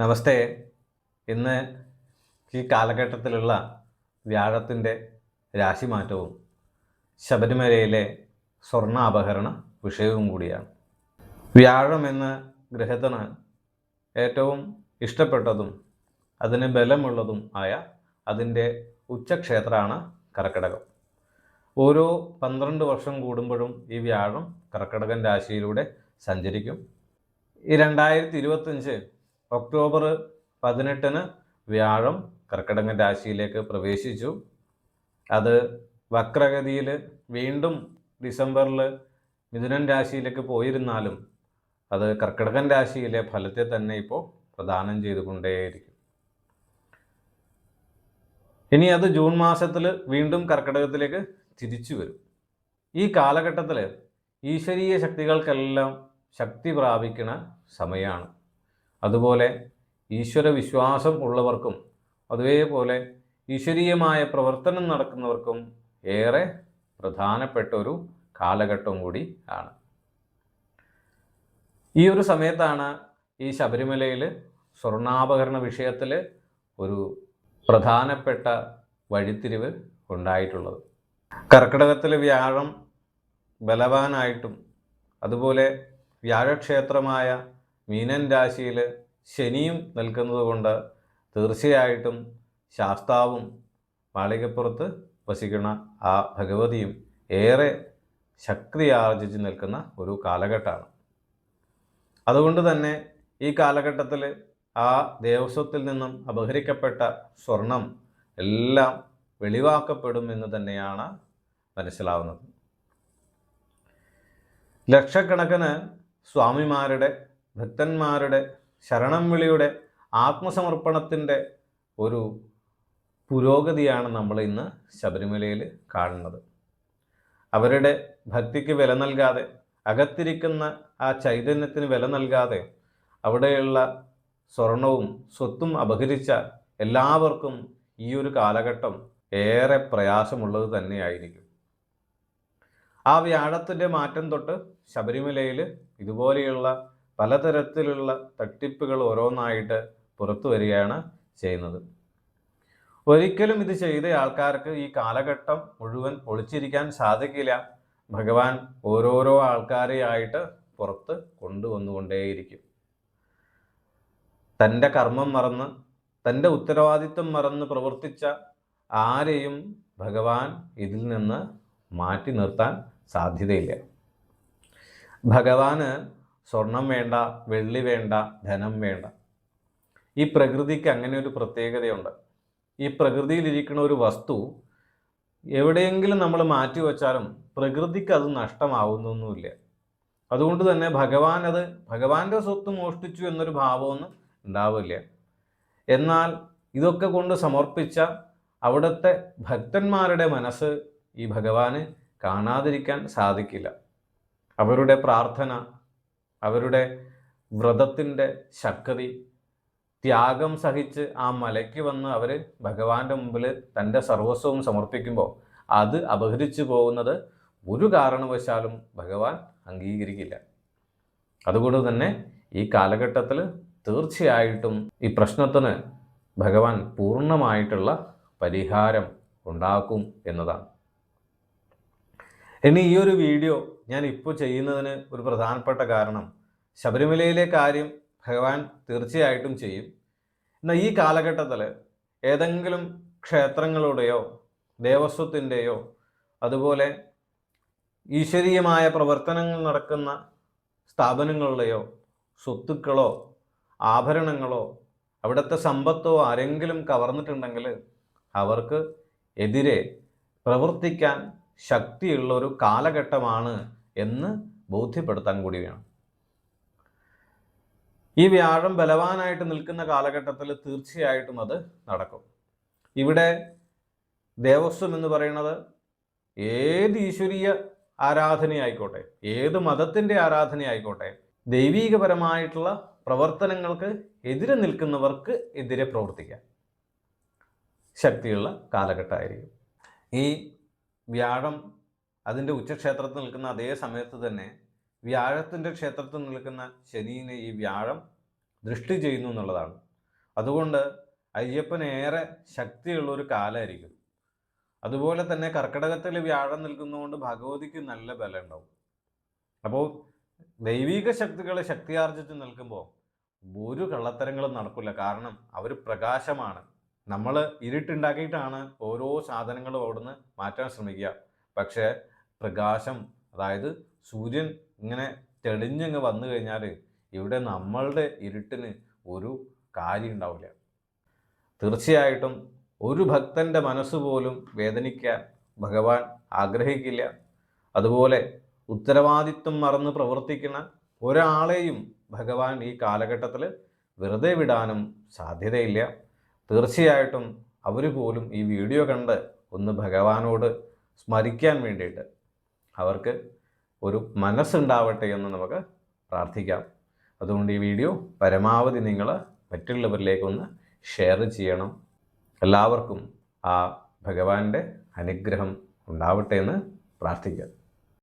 നമസ്തേ. ഇന്ന് ഈ കാലഘട്ടത്തിലുള്ള വ്യാഴത്തിന്റെ രാശിമാറ്റവും ശബരിമലയിലെ സ്വർണ അപഹരണ വിഷയവും കൂടിയാണ്. വ്യാഴം എന്ന ഗ്രഹത്തിന് ഏറ്റവും ഇഷ്ടപ്പെട്ടതും അതിന് ബലമുള്ളതും ആയ അതിന്റെ ഉച്ചക്ഷേത്രമാണ് കർക്കിടകം. ഓരോ പന്ത്രണ്ട് വർഷം കൂടുമ്പോഴും ഈ വ്യാഴം കർക്കിടകൻ രാശിയിലൂടെ സഞ്ചരിക്കും. ഈ രണ്ടായിരത്തി ഇരുപത്തഞ്ച് ഒക്ടോബർ പതിനെട്ടിന് വ്യാഴം കർക്കിടകൻ രാശിയിലേക്ക് പ്രവേശിച്ചു. അത് വക്രഗതിയിൽ വീണ്ടും ഡിസംബറിൽ മിഥുനൻ രാശിയിലേക്ക് പോയിരുന്നാലും അത് കർക്കിടകൻ രാശിയിലെ ഫലത്തെ തന്നെ ഇപ്പോൾ പ്രദാനം ചെയ്തുകൊണ്ടേയിരിക്കും. ഇനി അത് ജൂൺ മാസത്തിൽ വീണ്ടും കർക്കിടകത്തിലേക്ക് തിരിച്ചു വരും. ഈ കാലഘട്ടത്തിൽ ഈശ്വരീയ ശക്തികൾക്കെല്ലാം ശക്തി പ്രാപിക്കുന്ന സമയമാണ്. അതുപോലെ ഈശ്വര വിശ്വാസം ഉള്ളവർക്കും അതേപോലെ ഈശ്വരീയമായ പ്രവർത്തനം നടക്കുന്നവർക്കും ഏറെ പ്രധാനപ്പെട്ട ഒരു കാലഘട്ടം കൂടി ആണ്. ഈ ഒരു സമയത്താണ് ഈ ശബരിമലയിൽ സ്വർണാപകരണ വിഷയത്തിൽ ഒരു പ്രധാനപ്പെട്ട വഴിത്തിരിവ് ഉണ്ടായിട്ടുള്ളത്. കർക്കിടകത്തിലെ വ്യാഴം ബലവാനായിട്ടും അതുപോലെ വ്യാഴക്ഷേത്രമായ മീനൻ രാശിയിൽ ശനിയും നിൽക്കുന്നത് കൊണ്ട് തീർച്ചയായിട്ടും ശാസ്താവും മാളികപ്പുറത്ത് വസിക്കുന്ന ആ ഭഗവതിയും ഏറെ ശക്തി ആർജിച്ച് നിൽക്കുന്ന ഒരു കാലഘട്ടമാണ്. അതുകൊണ്ട് തന്നെ ഈ കാലഘട്ടത്തിൽ ആ ദേവസ്വത്തിൽ നിന്നും അപഹരിക്കപ്പെട്ട സ്വർണം എല്ലാം വെളിവാക്കപ്പെടും എന്ന് തന്നെയാണ് മനസ്സിലാവുന്നത്. ലക്ഷക്കണക്കിന് സ്വാമിമാരുടെ ഭക്തന്മാരുടെ ശരണം വിളിയുടെ ആത്മസമർപ്പണത്തിന്റെ ഒരു പുരോഗതിയാണ് നമ്മൾ ഇന്ന് ശബരിമലയിൽ കാണുന്നത്. അവരുടെ ഭക്തിക്ക് വില നൽകാതെ അകത്തിരിക്കുന്ന ആ ചൈതന്യത്തിന് വില നൽകാതെ അവിടെയുള്ള സ്വർണവും സ്വത്തും അപഹരിച്ച എല്ലാവർക്കും ഈ ഒരു കാലഘട്ടം ഏറെ പ്രയാസമുള്ളത് തന്നെയായിരിക്കും. ആ വ്യാഴത്തിന്റെ മാറ്റം തൊട്ട് ശബരിമലയിൽ ഇതുപോലെയുള്ള പലതരത്തിലുള്ള തട്ടിപ്പുകൾ ഓരോന്നായിട്ട് പുറത്തു വരികയാണ് ചെയ്യുന്നത്. ഒരിക്കലും ഇത് ചെയ്ത ആൾക്കാർക്ക് ഈ കാലഘട്ടം മുഴുവൻ ഒളിച്ചിരിക്കാൻ സാധിക്കില്ല. ഭഗവാൻ ഓരോരോ ആൾക്കാരെയായിട്ട് പുറത്ത് കൊണ്ടുവന്നുകൊണ്ടേയിരിക്കും. തന്റെ കർമ്മം മറന്ന് തന്റെ ഉത്തരവാദിത്വം മറന്ന് പ്രവർത്തിച്ച ആരെയും ഭഗവാൻ ഇതിൽ നിന്ന് മാറ്റി നിർത്താൻ സാധ്യതയില്ല. ഭഗവാന് സ്വർണം വേണ്ട വെള്ളി വേണ്ട ധനം വേണ്ട. ഈ പ്രകൃതിക്ക് അങ്ങനെ ഒരു പ്രത്യേകതയുണ്ട്. ഈ പ്രകൃതിയിലിരിക്കുന്ന ഒരു വസ്തു എവിടെയെങ്കിലും നമ്മൾ മാറ്റി വച്ചാലും പ്രകൃതിക്ക് അത് നഷ്ടമാവുന്നൊന്നുമില്ല. അതുകൊണ്ട് തന്നെ ഭഗവാൻ അത് ഭഗവാന്റെ സ്വത്ത് മോഷ്ടിച്ചു എന്നൊരു ഭാവമൊന്നും ഉണ്ടാവില്ല. എന്നാൽ ഇതൊക്കെ കൊണ്ട് സമർപ്പിച്ച അവിടുത്തെ ഭക്തന്മാരുടെ മനസ്സ് ഈ ഭഗവാന് കാണാതിരിക്കാൻ സാധിക്കില്ല. അവരുടെ പ്രാർത്ഥന അവരുടെ വ്രതത്തിന്റെ ശക്തി ത്യാഗം സഹിച്ച് ആ മലയ്ക്ക് വന്ന് അവർ ഭഗവാന്റെ മുമ്പിൽ തന്റെ സർവസ്വവും സമർപ്പിക്കുമ്പോൾ അത് അപഹരിച്ചു പോകുന്നത് ഒരു കാരണവശാലും ഭഗവാൻ അംഗീകരിക്കില്ല. അതുകൊണ്ട് തന്നെ ഈ കാലഘട്ടത്തിൽ തീർച്ചയായിട്ടും ഈ പ്രശ്നത്തിന് ഭഗവാൻ പൂർണമായിട്ടുള്ള പരിഹാരം ഉണ്ടാക്കും എന്നതാണ്. ഇനി ഈ ഒരു വീഡിയോ ഞാൻ ഇപ്പോൾ ചെയ്യുന്നതിന് ഒരു പ്രധാനപ്പെട്ട കാരണം ശബരിമലയിലെ കാര്യം ഭഗവാൻ തീർച്ചയായിട്ടും ചെയ്യും. എന്നാൽ ഈ കാലഘട്ടത്തിൽ ഏതെങ്കിലും ക്ഷേത്രങ്ങളുടെയോ ദേവസ്വത്തിന്റെയോ അതുപോലെ ഈശ്വരീയമായ പ്രവർത്തനങ്ങൾ നടക്കുന്ന സ്ഥാപനങ്ങളുടെയോ സ്വത്തുക്കളോ ആഭരണങ്ങളോ അവിടുത്തെ സമ്പത്തോ ആരെങ്കിലും കവർന്നിട്ടുണ്ടെങ്കിൽ അവർക്ക് എതിരെ പ്രവർത്തിക്കാൻ ശക്തിയുള്ള ഒരു കാലഘട്ടമാണ് എന്ന് ബോധ്യപ്പെടുത്താൻ കൂടി വേണം. ഈ വ്യാഴം ബലവാനായിട്ട് നിൽക്കുന്ന കാലഘട്ടത്തിൽ തീർച്ചയായിട്ടും അത് നടക്കും. ഇവിടെ ദേവസ്വം എന്ന് പറയുന്നത് ഏത് ഈശ്വരീയ ആരാധനയായിക്കോട്ടെ ഏത് മതത്തിന്റെ ആരാധനയായിക്കോട്ടെ ദൈവീകപരമായിട്ടുള്ള പ്രവർത്തനങ്ങൾക്ക് എതിരെ നിൽക്കുന്നവർക്ക് എതിരെ പ്രവർത്തിക്കാം. ശക്തിയുള്ള കാലഘട്ടമായിരിക്കും. ഈ വ്യാഴം അതിന്റെ ഉച്ചക്ഷേത്രത്തിൽ നിൽക്കുന്ന അതേ സമയത്ത് തന്നെ വ്യാഴത്തിന്റെ ക്ഷേത്രത്തിൽ നിൽക്കുന്ന ശനീനെ ഈ വ്യാഴം ദൃഷ്ടി ചെയ്യുന്നു എന്നുള്ളതാണ്. അതുകൊണ്ട് അയ്യപ്പൻ ഏറെ ശക്തിയുള്ള ഒരു കാലമായിരിക്കും അതുപോലെ തന്നെ കർക്കിടകത്തിൽ വ്യാഴം നിൽക്കുന്നതുകൊണ്ട് ഭഗവതിക്ക് നല്ല ബലം ഉണ്ടാവും. അപ്പോൾ ദൈവിക ശക്തികളെ ശക്തിയാർജിച്ച് നിൽക്കുമ്പോൾ ഒരു കള്ളത്തരങ്ങളും നടക്കില്ല. കാരണം അവർ പ്രകാശമാണ്. നമ്മൾ ഇരുട്ടുണ്ടാക്കിയിട്ടാണ് ഓരോ സാധനങ്ങളും അവിടുന്ന് മാറ്റാൻ ശ്രമിക്കുക. പക്ഷേ പ്രകാശം അതായത് സൂര്യൻ ഇങ്ങനെ തെളിഞ്ഞങ്ങ് വന്നു കഴിഞ്ഞാൽ ഇവിടെ നമ്മളുടെ ഇരുട്ടിന് ഒരു കാര്യം ഉണ്ടാവില്ല. തീർച്ചയായിട്ടും ഒരു ഭക്തന്റെ മനസ്സ് പോലും വേദനിക്കാൻ ഭഗവാൻ ആഗ്രഹിക്കില്ല. അതുപോലെ ഉത്തരവാദിത്വം മറന്ന് പ്രവർത്തിക്കുന്ന ഒരാളെയും ഭഗവാൻ ഈ കാലഘട്ടത്തിൽ വെറുതെ വിടാനും സാധ്യതയില്ല. തീർച്ചയായിട്ടും അവർ പോലും ഈ വീഡിയോ കണ്ട് ഒന്ന് ഭഗവാനോട് സ്മരിക്കാൻ വേണ്ടിയിട്ട് അവർക്ക് ഒരു മനസ്സുണ്ടാവട്ടെ എന്ന് നമുക്ക് പ്രാർത്ഥിക്കാം. അതുകൊണ്ട് ഈ വീഡിയോ പരമാവധി നിങ്ങൾ മറ്റുള്ളവരിലേക്കൊന്ന് ഷെയർ ചെയ്യണം. എല്ലാവർക്കും ആ ഭഗവാന്റെ അനുഗ്രഹം ഉണ്ടാവട്ടെ എന്ന് പ്രാർത്ഥിക്കാം.